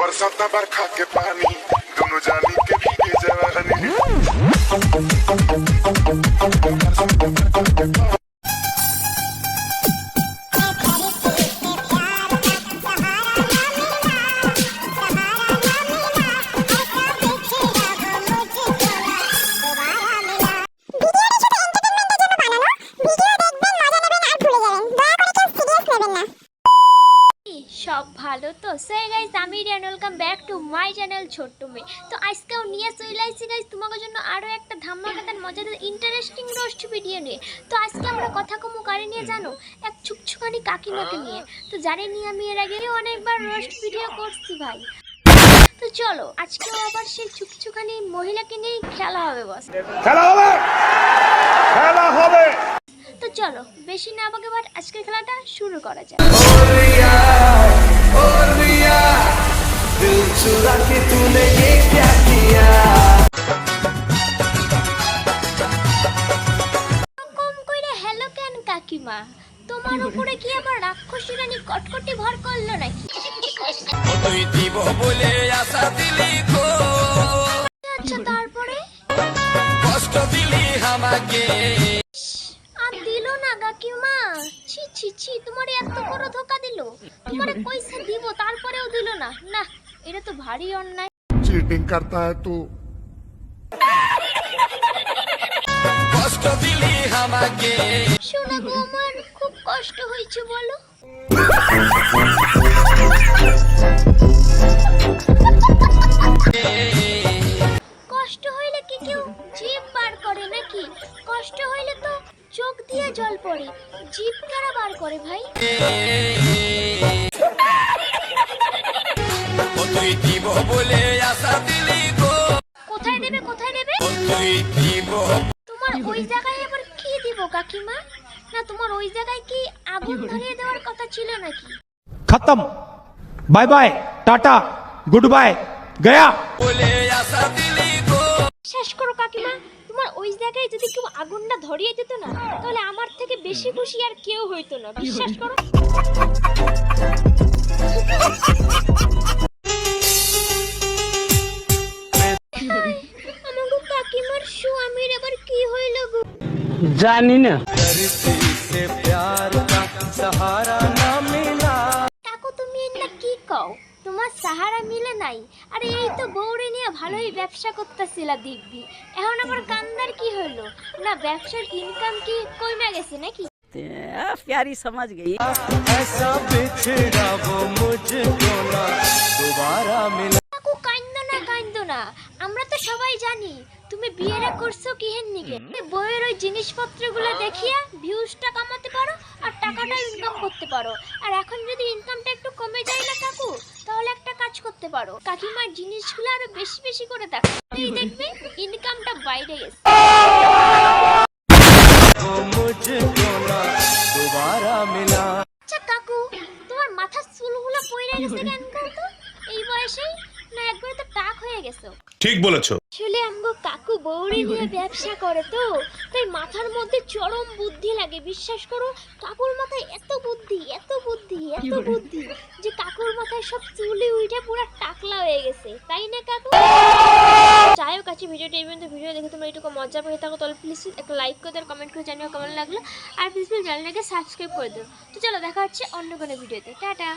बरसाता बरखा के पानी दोनों जानी के भीगे जवानी তো সে গাইস আমি Riyan welcome back to my channel ছোট্ট মেয়ে। তো আজকেও নিয়ে চলে আসছি গাইস তোমাদের জন্য আরও একটা ধামাকাদার মজাদার ইন্টারেস্টিং রোস্ট ভিডিও নিয়ে। তো আজকে আমরা কথা কমু কারে নিয়ে জানো? এক ছুকছুকানি কাকিমাকে নিয়ে। তো জানি নিয়ে আমি এর আগে অনেকবার রোস্ট ভিডিও করছি ভাই। তো চলো আজকেও আবার সেই ছুকছুকানি মহিলাকে নিয়েই খেলা হবে বস খেলা হবে! খেলা হবে! তো চলো বেশি না আমাকে বাট আজকের খেলাটা শুরু করা যাক। दिल चुरा के तूने ये क्या किया কম কইরে হ্যালো কেন কাকিমা তোমার উপরে কি আবার রাক্ষসী রানী কটকটি ভর করলো নাকি তুই দিব বলে আশা দিলি মা ছি ছি ছি তোমার এত বড় ধোকা দিল। তোমারে পয়সা দিব তারপরেও দিল না। না এটা তো ভারী অন্যায়। চিটিং করতা হ্যায় তু। কষ্ট দিলি আমাকে। শোনা গো আমার খুব কষ্ট হয়েছে বলো। করে। জিভ কারা বার করে ভাই? তুই দিব বলে আশা দিলি গো। কোথায় দেবে কোথায় দেবে? তুই দিব তোমার ওই জায়গায় এবার কি দিব কাকিমা? না তোমার ওই জায়গায় কি আগুন ধরিয়ে দেওয়ার কথা ছিল নাকি? খতম। Bye bye tata good bye Gaya. বলে আশা দিলি গো। শেষ করো কাকিমা তোমার ওই জায়গায় যদি কেউ আগুনটা ধরিয়ে দিত না তাহলে আমার থেকে বেশি খুশি আর কেউ হইতো না। বিশ্বাস করো। আবার কি জানি না। প্যার সহারা সাহারা মিলে নাই। আরে এই তো বৌরে নিয়ে ভালোই ব্যবসা করতেছিল দেখবি এখন আমার কান্দার কি হলো না ব্যবসার ইনকাম কি কমে গেছে নাকি? প্যারি সমাজ গেই। কাকু কান্দো না কান্দো না। আমরা তো সবাই জানি তুমি বিয়েরা করছ কি হেন নিকে বইয়ের ওই জিনিসপত্রগুলো দেখিয়া ভিউজটা কামাতে পারো আর টাকাটা ইনকাম করতে পারো। আর এখন যদি ইনকামটা একটু কমে যায় না কাকু? সার্চ করতে পারো। কাকিমার জিনিসগুলো আরও বেশি বেশি করে দেখো। এই দেখবে ইনকামটা বাইরে গেছে। আচ্ছা কাকু তোমার মাথার চুলগুলো গেছে কেন এই বয়সে না তো টাক হয়ে গেছো? ঠিক বলেছ। আসলে আমগো কাকু নিয়ে ব্যবসা করে তো তাই মাথার মধ্যে চরম বুদ্ধি লাগে। বিশ্বাস করো কাকুর মাথায় এত বুদ্ধি এত বুদ্ধি এত বুদ্ধি যে মাথায় সব চুলি উঠে পুরো টাকলা হয়ে গেছে, তাই না কাকু? যাই হোক আছে ভিডিওটি এই পর্যন্ত। ভিডিও দেখে তোমরা একটু মজা পেয়ে থাকো, তাহলে প্লিজ একটা লাইক করে দাও কমেন্ট করে জানিও কেমন লাগল। আর প্লিজ প্লিজ চ্যানেলটাকে সাবস্ক্রাইব করে দাও। তো চলো, দেখা হচ্ছে অন্য কোনো ভিডিওতে টাটা!